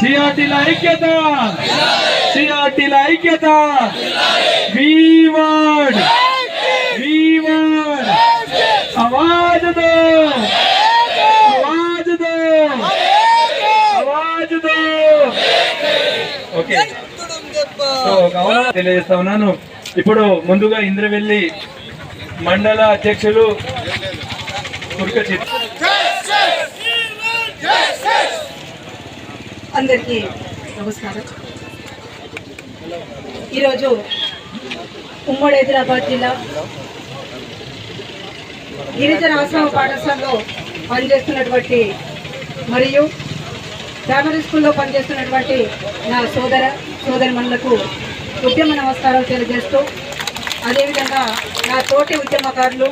सीआरटीला ऐक्यता सीआरटीला ऐक्यता वी वन वी वन आवाज दो आवाज दो आवाज दो ओके तो गावाला दिले सवनानो ఇప్పుడు ముందుగా ఇంద్రవెల్లి మండల అధ్యక్షులు అందరికీ నమస్కారం. ఈరోజు ఉమ్మడి హైదరాబాద్ జిల్లా గిరిజన ఆశ్రమ పాఠశాలలో పనిచేస్తున్నటువంటి మరియు ప్రైమరీ స్కూల్లో పనిచేస్తున్నటువంటి నా సోదర సోదరి మనులకు ఉద్యమ నమస్కారాలు తెలియజేస్తూ అదేవిధంగా నా తోటి ఉద్యమకారులు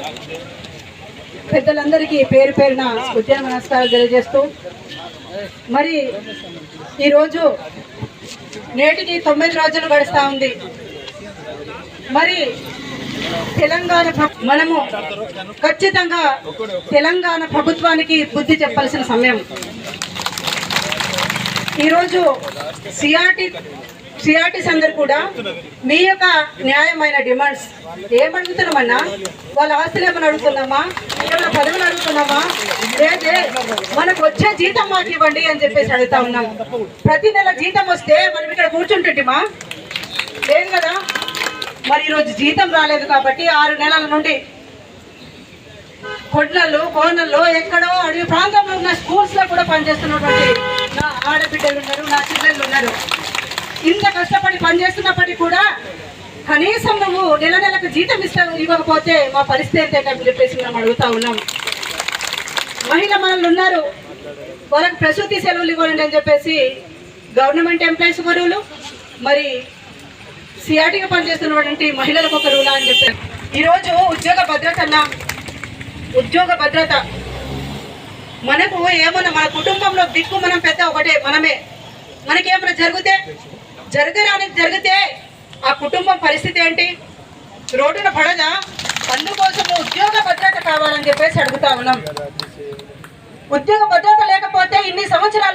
పెద్దలందరికీ పేరు పేరున ఉద్యమ నమస్కారాలు తెలియజేస్తూ మరి ఈరోజు నేటికి తొమ్మిది రోజులు గడుస్తూ ఉంది. మరి తెలంగాణ మనము ఖచ్చితంగా తెలంగాణ ప్రభుత్వానికి బుద్ధి చెప్పాల్సిన సమయం. ఈరోజు సిఆర్టీ సిఆర్టీస్ అందరు కూడా మీ యొక్క న్యాయమైన డిమాండ్స్ ఏమడుగుతున్నామన్నా వాళ్ళ ఆస్తులు ఏమైనా అడుగుతున్నామా? ఏమైనా పదవులు అడుగుతున్నామా? లేదే మనకు వచ్చే జీతం మాకు ఇవ్వండి అని చెప్పేసి అడుగుతా ఉన్నాం. ప్రతి నెల జీతం వస్తే మనం ఇక్కడ కూర్చుంటుంటిమా? లేదు కదా? మరి ఈరోజు జీతం రాలేదు కాబట్టి ఆరు నెలల నుండి కొడ్లల్లో కోనల్లో ఎక్కడో అడవి ప్రాంతంలో ఉన్న స్కూల్స్లో కూడా పనిచేస్తున్నటువంటి నా ఆడబిడ్డలు ఉన్నారు నా చెల్లెళ్ళు ఉన్నారు. ఇంత కష్టపడి పనిచేస్తున్నప్పటికీ కూడా కనీసం నువ్వు నెల నెలకు జీతం ఇస్తా ఇవ్వకపోతే మా పరిస్థితి ఏంటంటే చెప్పేసి మనం అడుగుతా ఉన్నాం. మహిళ మనల్ని ఉన్నారు. వాళ్ళకి ప్రసూతి సెలవులు ఇవ్వండి అని చెప్పేసి గవర్నమెంట్ ఎంప్లాయీస్ ఒక రూలు మరి సిఆర్టీగా పనిచేస్తున్నటువంటి మహిళలకు ఒక రూలా అని చెప్పారు. ఈరోజు ఉద్యోగ భద్రత అన్నా. ఉద్యోగ భద్రత. మనకు ఏమన్నా మన కుటుంబంలో దిక్కు మనం పెద్ద ఒకటే మనమే. మనకేమైనా జరిగితే జరగరానికి జరిగితే ఆ కుటుంబం పరిస్థితి ఏంటి? రోడ్డున పడదా? అందుకోసం ఉద్యోగ భద్రత కావాలని చెప్పేసి అడుగుతా ఉన్నాం. ఉద్యోగ భద్రత లేకపోతే ఇన్ని సంవత్సరాలు